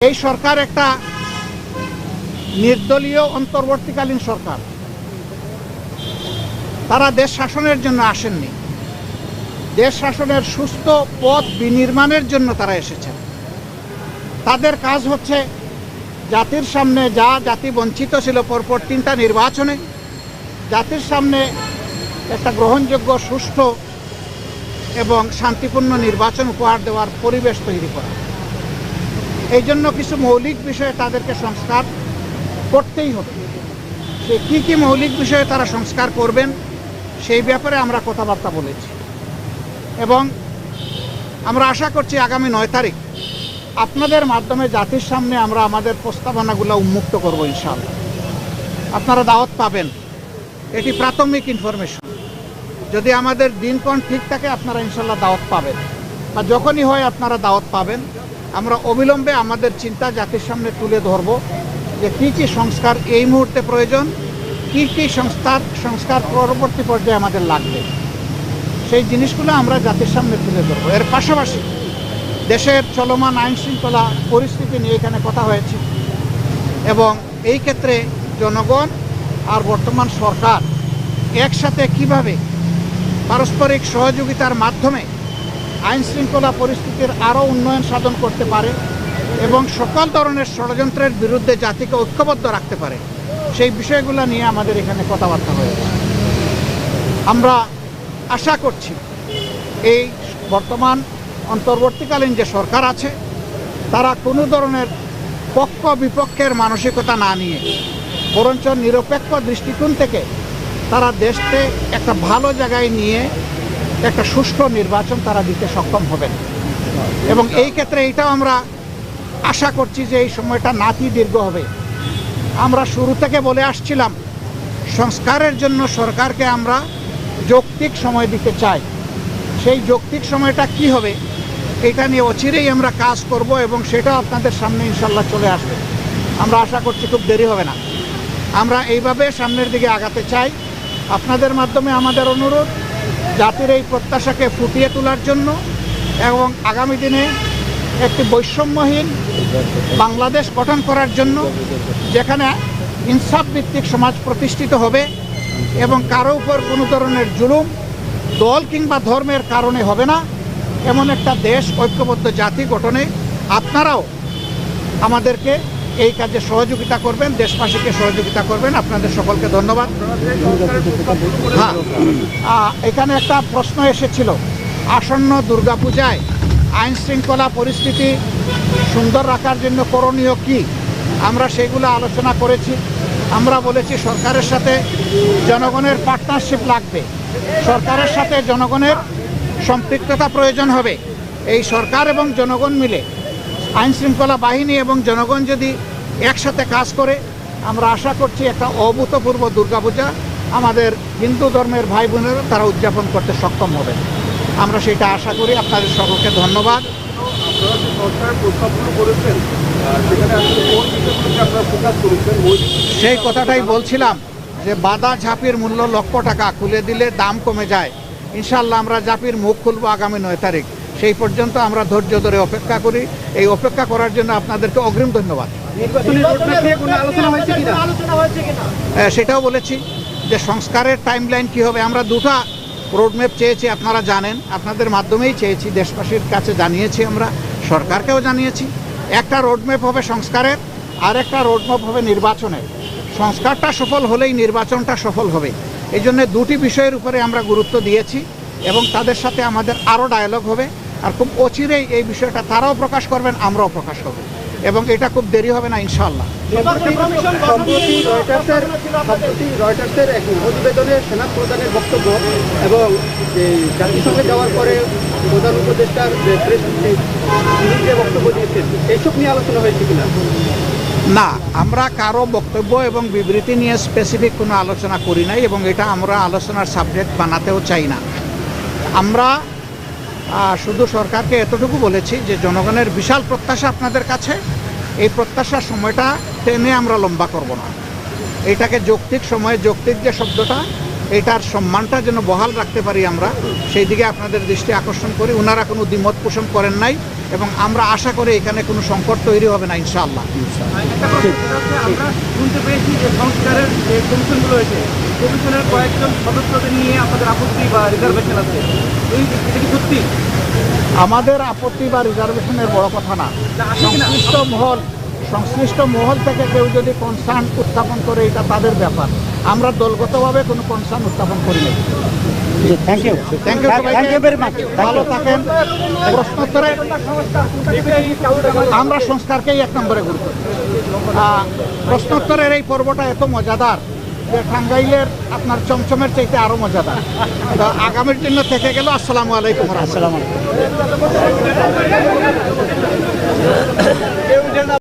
এই সরকার একটা নির্দলীয় অন্তর্বর্তীকালীন সরকার। তারা দেশ শাসনের জন্য আসেননি। দেশ শাসনের সুস্থ পথ বিনির্মাণের জন্য তারা এসেছেন। তাদের কাজ হচ্ছে জাতির সামনে যা জাতি বঞ্চিত ছিল পরপর তিনটা নির্বাচনে, জাতির সামনে একটা গ্রহণযোগ্য, সুষ্ঠু এবং শান্তিপূর্ণ নির্বাচন উপহার দেওয়ার পরিবেশ তৈরি করা। এই জন্য কিছু মৌলিক বিষয়ে তাদেরকে সংস্কার করতেই হবে। সে কী কী মৌলিক বিষয়ে তারা সংস্কার করবেন, সেই ব্যাপারে আমরা কথাবার্তা বলেছি। এবং আমরা আশা করছি আগামী নয় তারিখ আপনাদের মাধ্যমে জাতির সামনে আমরা আমাদের প্রস্তাবনাগুলো উন্মুক্ত করব ইনশাআল্লাহ। আপনারা দাওয়াত পাবেন। এটি প্রাথমিক ইনফরমেশন। যদি আমাদের দিনক্ষণ ঠিক থাকে, আপনারা ইনশাল্লাহ দাওয়াত পাবেন। বা যখনই হয়, আপনারা দাওয়াত পাবেন। আমরা অবিলম্বে আমাদের চিন্তা জাতির সামনে তুলে ধরব যে কী কী সংস্কার এই মুহূর্তে প্রয়োজন, কী কী সংস্কার সংস্কার পরবর্তী পর্যায়ে আমাদের লাগবে। সেই জিনিসগুলো আমরা জাতির সামনে তুলে ধরবো। এর পাশাপাশি দেশের চলমান আইন শৃঙ্খলা পরিস্থিতি নিয়ে এখানে কথা হয়েছে এবং এই ক্ষেত্রে জনগণ আর বর্তমান সরকার একসাথে কীভাবে পারস্পরিক সহযোগিতার মাধ্যমে আইন শৃঙ্খলা পরিস্থিতির আরও উন্নয়ন সাধন করতে পারে এবং সকল ধরনের ষড়যন্ত্রের বিরুদ্ধে জাতিকে ঐক্যবদ্ধ রাখতে পারে। সেই বিষয়গুলো নিয়ে আমাদের এখানে কথাবার্তা হয়েছে আমরা আশা করছি এই বর্তমান অন্তর্বর্তীকালীন যে সরকার আছে, তারা কোনো ধরনের পক্ষ বিপক্ষের মানসিকতা না নিয়ে বরঞ্চ নিরপেক্ষ দৃষ্টিকোণ থেকে তারা দেশকে একটা ভালো জায়গায় নিয়ে একটা সুষ্ঠু নির্বাচন তারা দিতে সক্ষম হবেন। এবং এই ক্ষেত্রে এটাও আমরা আশা করছি যে এই সময়টা নাতি দীর্ঘ হবে। আমরা শুরু থেকে বলে আসছিলাম, সংস্কারের জন্য সরকারকে আমরা যৌক্তিক সময় দিতে চাই। সেই যৌক্তিক সময়টা কি হবে, এটা নিয়ে অচিরেই আমরা কাজ করব এবং সেটা আপনাদের সামনে ইনশাল্লাহ চলে আসবে। আমরা আশা করছি খুব দেরি হবে না। আমরা এইভাবে সামনের দিকে আগাতে চাই। আপনাদের মাধ্যমে আমাদের অনুরোধ জাতির এই প্রত্যাশাকে ফুটিয়ে তোলার জন্য এবং আগামী দিনে একটি বৈষম্যহীন বাংলাদেশ গঠন করার জন্য যেখানে ইনসাফ ভিত্তিক সমাজ প্রতিষ্ঠিত হবে এবং কারও উপর কোনো ধরনের জুলুম, দল কিংবা ধর্মের কারণে হবে না, এমন একটা দেশ, ঐক্যবদ্ধ জাতি গঠনে আপনারাও আমাদেরকে এই কাজে সহযোগিতা করবেন, দেশবাসীকে সহযোগিতা করবেন। আপনাদের সকলকে ধন্যবাদ। হ্যাঁ এখানে একটা প্রশ্ন এসেছিল। আসন্ন দুর্গাপূজায় আইন শৃঙ্খলা পরিস্থিতি সুন্দর রাখার জন্য করণীয় কি? আমরা সেগুলো আলোচনা করেছি। আমরা বলেছি, সরকারের সাথে জনগণের পার্টনারশিপ লাগবে। সরকারের সাথে জনগণের সম্পৃক্ততা প্রয়োজন হবে। এই সরকার এবং জনগণ মিলে আইন শৃঙ্খলা বাহিনী এবং জনগণ যদি একসাথে কাজ করে, আমরা আশা করছি একটা অভূতপূর্ব দুর্গাপূজা আমাদের হিন্দু ধর্মের ভাই বোনেরা তারা উদযাপন করতে সক্ষম হবে। আমরা সেটা আশা করি। আপনাদের সকলকে ধন্যবাদ। সেই কথাটাই বলছিলাম যে বাদা ঝাঁপির মূল্য লক্ষ টাকা খুলে দিলে দাম কমে যায়। ইনশাল্লাহ আমরা ঝাঁপির মুখ খুলবো আগামী নয় তারিখ। সেই পর্যন্ত আমরা ধৈর্য ধরে অপেক্ষা করি। এই অপেক্ষা করার জন্য আপনাদেরকে অগ্রিম ধন্যবাদ। সেটাও বলেছি যে সংস্কারের টাইমলাইন কি হবে। আমরা দুটা রোডম্যাপ চেয়েছি আপনারা জানেন। আপনাদের মাধ্যমেই চেয়েছি দেশবাসীর কাছে জানিয়েছি আমরা সরকারকেও জানিয়েছি। একটা রোডম্যাপ হবে সংস্কারের আর একটা রোডম্যাপ হবে নির্বাচনের। সংস্কারটা সফল হলেই নির্বাচনটা সফল হবে। এই জন্য দুটি বিষয়ের উপরে আমরা গুরুত্ব দিয়েছি এবং তাদের সাথে আমাদের আরও ডায়ালগ হবে। আর খুব অচিরেই এই বিষয়টা তারাও প্রকাশ করবেন আমরাও প্রকাশ করব। এবং এটা খুব দেরি হবে না ইনশাল্লাহ সম্প্রতি রয়টার্সের সম্প্রতি রয়টার্সের এক প্রতিবেদনে সেনা প্রধানের বক্তব্য এবং এই জাতিসংঘে যাওয়ার পরে প্রধান উপদেষ্টার যে প্রেস যে বক্তব্য দিয়েছেন এইসব নিয়ে আলোচনা হয়েছে কিনা? না আমরা কারও বক্তব্য এবং বিবৃতি নিয়ে স্পেসিফিক কোনো আলোচনা করি নাই এবং এটা আমরা আলোচনার সাবজেক্ট বানাতেও চাই না। আমরা শুধু সরকারকে এতটুকু বলেছি যে জনগণের বিশাল প্রত্যাশা আপনাদের কাছে। এই প্রত্যাশার সময়টা টেনে আমরা লম্বা করব না। এটাকে যৌক্তিক সময়ে যৌক্তিক যে শব্দটা, এটার সম্মানটা যেন বহাল রাখতে পারি আমরা, সেই দিকে আপনাদের দৃষ্টি আকর্ষণ করি। ওনারা কোনো দ্বিমত পোষণ করেন নাই এবং আমরা আশা করি এখানে কোনো সংকট তৈরি হবে না ইনশাআল্লাহ। একটা কথা আমরা শুনতে পেয়েছি যে সংস্কারের যে কমিশনগুলো হয়েছে কমিশনের কয়েকজন সদস্যদের নিয়ে আপনাদের আপত্তি বা রিজার্ভেশন আছে। এই এটা কি সত্যি? আমাদের আপত্তি বা রিজার্ভেশনের বড় কথা না? সংশ্লিষ্ট মহল সংশ্লিষ্ট মহল থেকে কেউ যদি কনসার্ন উত্থাপন করে এটা তাদের ব্যাপার। আমরা দলগতভাবে কোনো কনসার্ন উত্থাপন করি না thank you thank you thank you very much ভালো থাকেন। প্রশ্নোত্তরে আমরা সংস্কারকেই এক নম্বরে গুরুত্ব প্রশ্নোত্তরের এই পর্বটা এত মজাদার যে টাঙ্গাইলের আপনার চমচমের চাইতে আরও মজাদার। তো আগামীর জন্য থেকে গেল, আসসালামু আলাইকুম। আসসালাম